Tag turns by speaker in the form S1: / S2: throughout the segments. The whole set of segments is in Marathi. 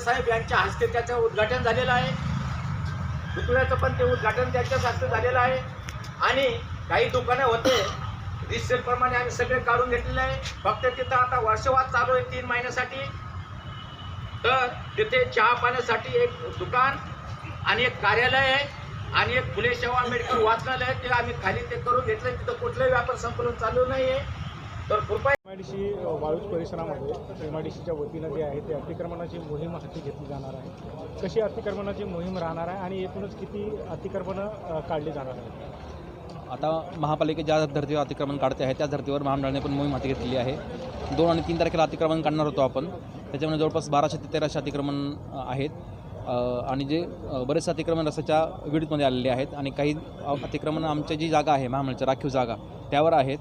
S1: साहेब यांच्या हस्ते त्याचं उद्घाटन झालेलं आहे. पुतळ्याचं पण ते उद्घाटन त्यांच्याच हस्ते झालेलं आहे. आणि काही दुकानं होते रिसेलप्रमाणे आम्ही सगळे काढून घेतलेले आहे. फक्त तिथं आता वर्षवाद चालू आहे तीन महिन्यासाठी. तर तिथे चहा पाण्यासाठी एक दुकान आणि एक कार्यालय आहे आणि एक फुले शाहू मेडिकल वाचनालय ते आम्ही खाली ते करून घेतलं तिथं कुठलंही व्यापार संकलन चालू नाही आहे तर कृपया
S2: एम आय वाळूज परिसरामध्ये एमआयडीसीच्या वतीनं जे आहे ते अतिक्रमणाची मोहीम हाती घेतली जाणार आहे. कशी अतिक्रमणाची मोहीम राहणार आहे आणि एकूणच किती अतिक्रमणं काढली जाणार आहेत?
S3: आता महापालिका ज्या धर्तीवर अतिक्रमण काढते आहे त्या धर्तीवर महामंडळाने पण मोहीम हाती घेतलेली आहे. दोन आणि तीन तारखेला अतिक्रमण काढणार होतो आपण. त्याच्यामध्ये जवळपास बाराशे ते तेराशे अतिक्रमण आहेत. आणि जे बरेचसे अतिक्रमण रस्त्याच्या विडीतमध्ये आलेले आहेत आणि काही अतिक्रमण आमच्या जी जागा आहे महामंडळाच्या राखीव जागा त्यावर आहेत.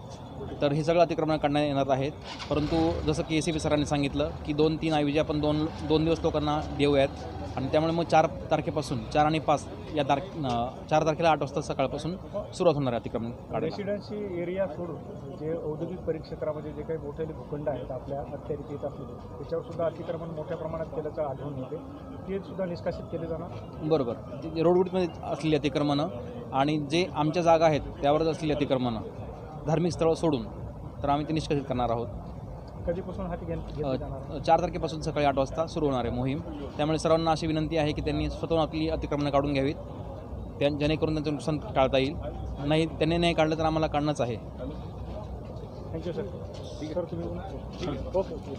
S3: तर हे सगळं अतिक्रमण काढण्यात येणार आहेत. परंतु जसं की ए सी पी सरांनी सांगितलं की दोन तीन ऐवजी आपण दोन दोन दिवस लोकांना देऊयात. आणि त्यामुळे मग चार तारखेपासून चार आणि पाच या तारख अ, चार तारखेला आठ वाजता सकाळपासून सुरुवात होणार आहे अतिक्रमण
S2: रेसिडेन्सी एरिया सोडून जे औद्योगिक परिक्षेत्रामध्ये जे काही मोठे भूखंड आहेत आपल्या अखत्यारीत येत असलेले त्याच्यावर सुद्धा अतिक्रमण मोठ्या प्रमाणात केल्याचं आढळून येते. ते सुद्धा निष्कासित केले जाणार?
S3: बरोबर. रोडवडीमध्ये असलेली अतिक्रमणं आणि जे आमच्या जागा आहेत त्यावरच असलेली अतिक्रमणं धार्मिक स्थळं सोडून तर आम्ही ते निष्कासित करणार आहोत.
S2: कधीपासून
S3: अ, चार तारखेपासून सकाळी आठ वाजता सुरू होणार आहे मोहीम. त्यामुळे सर्वांना अशी विनंती आहे की त्यांनी स्वतःहून आपली अतिक्रमणं काढून घ्यावीत. त्या जेणेकरून त्यांचं नुकसान टाळता येईल. नाही त्यांनी नाही काढलं तर आम्हाला काढणंच आहे.
S2: थँक्यू सर सर तुम्ही ओके ओके